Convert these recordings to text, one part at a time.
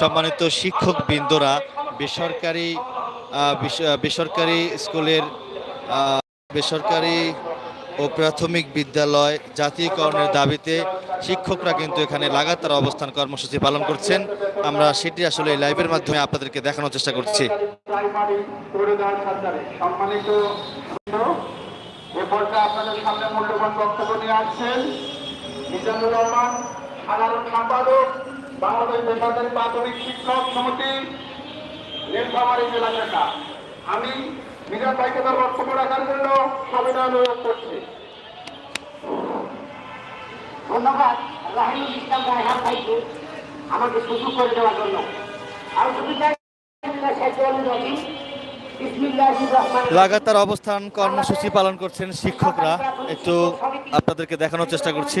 সম্মানিত শিক্ষক বৃন্দরা বেসরকারি বেসরকারি স্কুলের বেসরকারি ও প্রাথমিক বিদ্যালয় জাতীয়করণের দাবিতে শিক্ষকরা কিন্তু এখানে লাগাতার অবস্থান কর্মসূচি পালন করছেন। আমরা সেটি আসলে লাইভের মাধ্যমে আপনাদেরকে দেখানোর চেষ্টা করছি। আপনাদের সামনে মূল্যবান বক্তব্য নিয়ে আসছেন। সাধারণ সম্পাদক বেসরকারি প্রাথমিক শিক্ষক সমিতি নীলফামারী জেলা শাখা। আমি মিজান ভাইকে তার বক্তব্য রাখার জন্য সবিনয় অনুরোধ করছি। ধন্যবাদ। রাহিনুল ইসলাম রায়হান ভাইকে আমাকে সুযোগ করে দেওয়ার জন্য। আর লাগাতার অবস্থান কর্মসূচি পালন করছেন শিক্ষকরা। একটু আপনাদেরকে দেখানোর চেষ্টা করছি।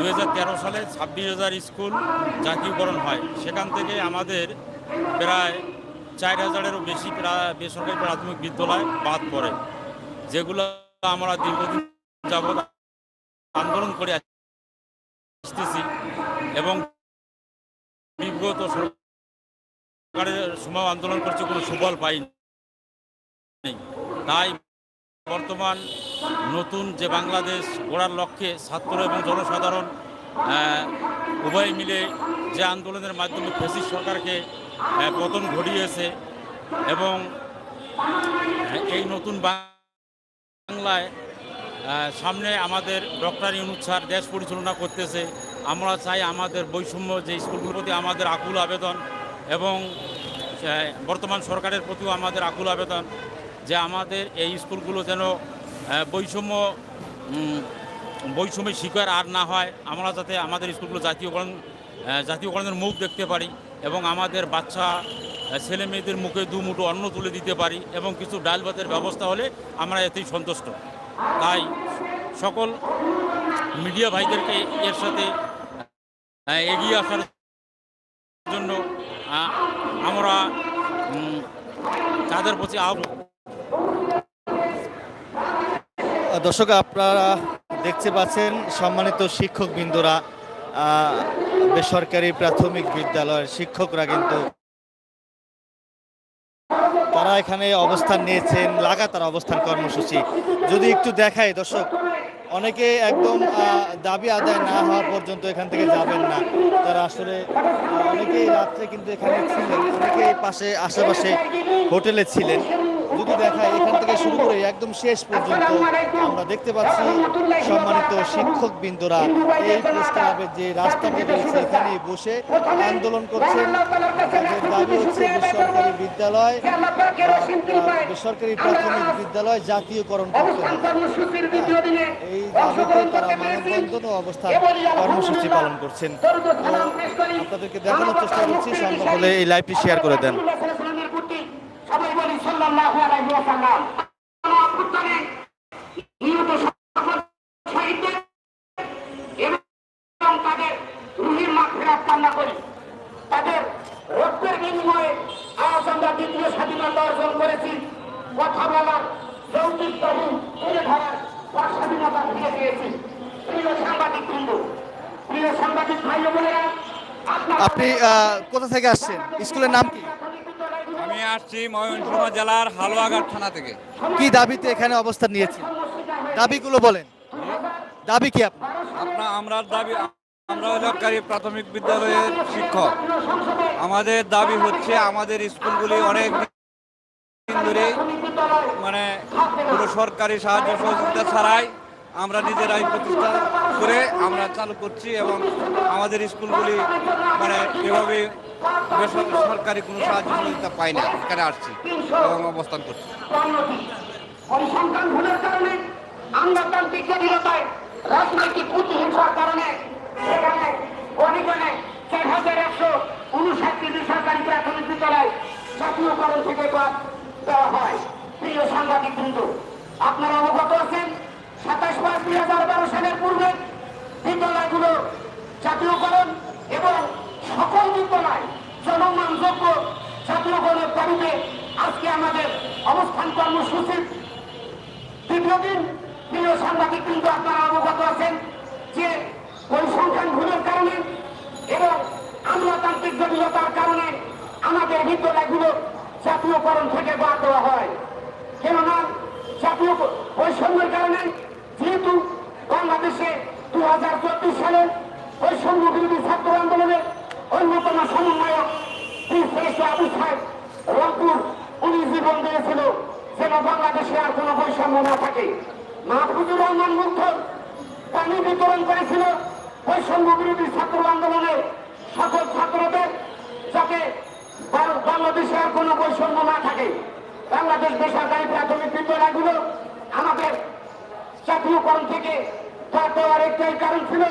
দুই হাজার তেরো সালে ছাব্বিশ হাজার স্কুল জাতীয়করণ হয়। সেখান থেকে আমাদের প্রায় চার হাজারেরও বেশি বেসরকারি প্রাথমিক বিদ্যালয় বাদ পড়ে, যেগুলো আমরা দীর্ঘদিন যাবৎ আন্দোলন করে আসতেছি এবং বিগত সরকার সরকারের সময় আন্দোলন করছে কোনো সুফল পাইনি। তাই বর্তমান নতুন যে বাংলাদেশ গড়ার লক্ষ্যে ছাত্র এবং জনসাধারণ উভয় মিলে যে আন্দোলনের মাধ্যমে ফেসিস সরকারকে পতন ঘটিয়েছে এবং এই নতুন বাংলায় সামনে আমাদের ডক্টর ইউনুস স্যার দেশ পরিচালনা করতেছে। আমরা চাই আমাদের বৈষম্য যে স্কুলগুলোর প্রতি আমাদের আকুল আবেদন এবং বর্তমান সরকারের প্রতিও আমাদের আকুল আবেদন। যে আমাদের এই স্কুলগুলো যেন বৈষম্য বৈষম্যের শিকার আর না হয়, আমরা যাতে আমাদের স্কুলগুলো জাতীয়করণ জাতীয়করণের মুখ দেখতে পারি এবং আমাদের বাচ্চা ছেলে মেয়েদের মুখে দু মুঠো অন্ন তুলে দিতে পারি এবং কিছু ডাল ভাতের ব্যবস্থা হলে আমরা এতেই সন্তুষ্ট। তাই সকল মিডিয়া ভাইদেরকে এর সাথে এগিয়ে আসার জন্য আমরা তাদের প্রতি আহ্বান দর্শক, আপনারা দেখতে পাচ্ছেন সম্মানিত শিক্ষক বিন্দুরা বেসরকারি প্রাথমিক বিদ্যালয়ের শিক্ষকরা কিন্তু তারা এখানে অবস্থান নিয়েছেন, লাগাতার অবস্থান কর্মসূচি। যদি একটু দেখায় দর্শক, অনেকে একদম দাবি আদায় না হওয়া পর্যন্ত এখান থেকে যাবেন না। তারা আসলে অনেকেই রাত্রে কিন্তু এখানে ছিলেন, অনেকেই পাশে, আশেপাশে হোটেলে ছিলেন। যদি দেখাই এখান থেকে শুরু করে একদম শেষ পর্যন্ত আমরা দেখতে পাচ্ছি সম্মানিত শিক্ষক বিন্দুরা এই প্রেস ক্লাবের যে রাস্তাটি রয়েছে এখানেই বসে আন্দোলন করছেন তাদের দাবি হচ্ছে বেসরকারি বিদ্যালয় বেসরকারি প্রাথমিক বিদ্যালয় জাতীয়করণ করতে এই দাবিতে তারা মানববন্ধন ও অবস্থান কর্মসূচি পালন করছেন। আপনাদেরকে দেখানোর চেষ্টা করছি সম্ভব হলে এই লাইভটি শেয়ার করে দেন রাসূলের প্রতি সবাই বলি সাল্লাল্লাহু আলাইহি ওয়াসাল্লাম। তাদের রুহির বিনিময়ে আজ আমরা দ্বিতীয় স্বাধীনতা অর্জন করেছি। কথা বলার যৌক্তিক প্রভু তুলে ধরার স্বাধীনতা ফিরে পেয়েছি। সাংবাদিক বৃন্দ, প্রিয় সাংবাদিক ভাই বোনেরা আপনি কোথা থেকে আসছেন? স্কুলের নাম কি? আমি আসছি ময়মনসিংহ জেলার হালুয়াঘাট থানা থেকে। কি দাবিতে এখানে অবস্থান নিয়েছেন? দাবিগুলো বলেন। দাবি কি আপনার? আপনার আমরা দাবি আমরা সরকারি প্রাথমিক বিদ্যালয়ের শিক্ষক। আমাদের দাবি হচ্ছে আমাদের স্কুলগুলি অনেক দিন ধরে মানে কোনো সরকারি সাহায্য সহযোগিতা ছাড়াই আমরা নিজেরাই প্রতিষ্ঠা করে আমরা চালু করছি এবং আমাদের স্কুলগুলি মানে এভাবে সরকারি কোনো সাহায্য সহযোগিতা পাই না। এখানে আসছি এবং অবস্থান করছি। হাজার একশো আপনারা অবগত আছেন? সাতাশ পাঁচ দুই হাজার বারো সালের পূর্বে বিদ্যালয়গুলো জাতীয়করণ এবং সকল বিদ্যালয় জনমানযোগ্য জাতীয়করণের দাবিতে আজকে আমাদের অবস্থান কর্মসূচির দ্বিতীয় দিন প্রিয় সাংবাদিক কিন্তু আপনারা অবগত আছেন যে পরিসংখ্যান ভুলের কারণে এবং আমলাতান্ত্রিক জটিলতার কারণে আমাদের বিদ্যালয়গুলো জাতীয়করণ থেকে বাদ দেওয়া হয়। কেননা জাতীয় বৈষম্যের কারণে বাংলাদেশে দু হাজার চব্বিশ সালে ওই বিরোধী ছাত্র আন্দোলনের অন্যতম সমন্বয়ক আবু সাহেব রংপুর উনি জীবন দিয়েছিল যেন বাংলাদেশে আর কোনো বৈষম্য না থাকে। মাহফুজুর রহমান মুগ্ধ পানি বিতরণ করেছিল বৈষম্য বিরোধী ছাত্র আন্দোলনের সকল ছাত্রদের যাতে বাংলাদেশে আর কোনো বৈষম্য না থাকে। বাংলাদেশ বেসরকারি প্রাথমিক বিদ্যালয়গুলো আমাদের জাতীয়করণ থেকে বাদ দেওয়ার একটাই কারণ ছিল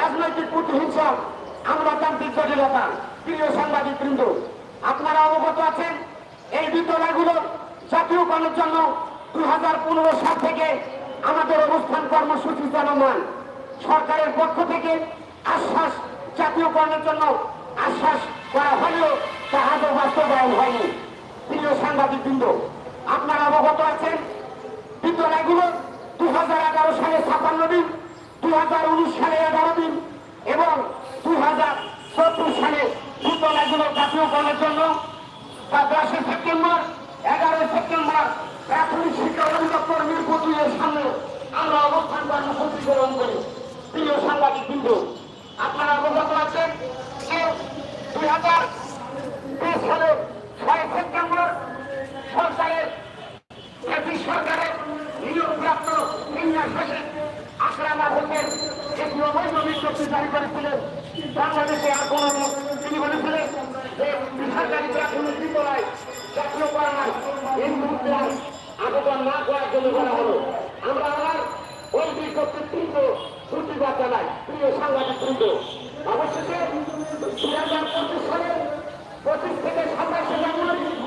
রাজনৈতিক প্রতিহিংসা আমলাতান্ত্রিক জটিলতা, প্রিয় সাংবাদিক বৃন্দ আপনারা অবগত আছেন, এই বিদ্যালয়গুলো জাতীয়করণের জন্য দুই হাজার পনেরো সাল থেকে আমাদের অবস্থান কর্মসূচি চলমান। সরকারের পক্ষ থেকে আশ্বাস, জাতীয়করণের জন্য আশ্বাস করা হলেও তা আজও বাস্তবায়ন হয়নি। প্রিয় সাংবাদিক বৃন্দ আপনারা অবগত আছেন, বিদ্যালয়গুলো দু হাজার এগারো সালে ছাপান্ন দিন দু হাজার উনিশ সালে এগারো দিন এবং দু হাজার চব্বিশ সালে বিদ্যালয়গুলো জাতীয়করণের জন্য তা দশই সেপ্টেম্বর, এগারোই সেপ্টেম্বর প্রাথমিক শিক্ষা অধিদপ্তর মিরপুর দুইয়ের সামনে আমরা অবস্থান কর্মসূচি গ্রহণ করি। প্রিয় সাংবাদিক বিন্দু আপনারা অবগত আছেন যে দুই হাজার বিশ সালে ছয় সেপ্টেম্বর সরকারের ব্রিটিশ সরকারের নিয়োগপ্রাপ্ত ইন্ডিয়ান শাসক আকরাম হোসেন একটি বিজ্ঞপ্তি জারি করেছিলেন। বাংলাদেশে আর কোন তিনি বলেছিলেন যে বেসরকারি প্রাথমিক বিদ্যালয় জাতীয় করার এই মুহূর্তে আবেদন না করার জন্য বলা হলো। আমরা আবার ওই বিজ্ঞপ্তির তীব্র প্রতিবাদ জানাই প্রিয় সাংবাদিক বৃন্দ অবশেষে দুই হাজার পঁচিশ সালে পঁচিশ থেকে সাতাশে জানুয়ারি